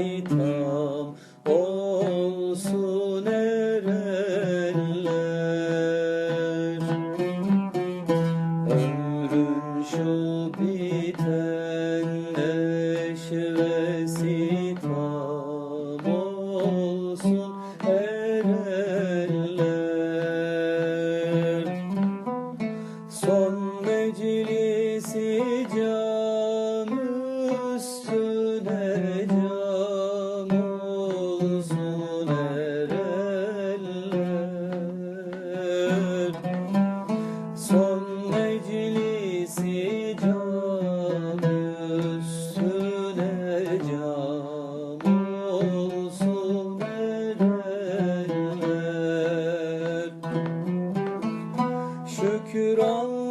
sitam olsun erenler. Ömrün şu biten neşe ve olsun erenler. Son meclisi can Şükür Allah.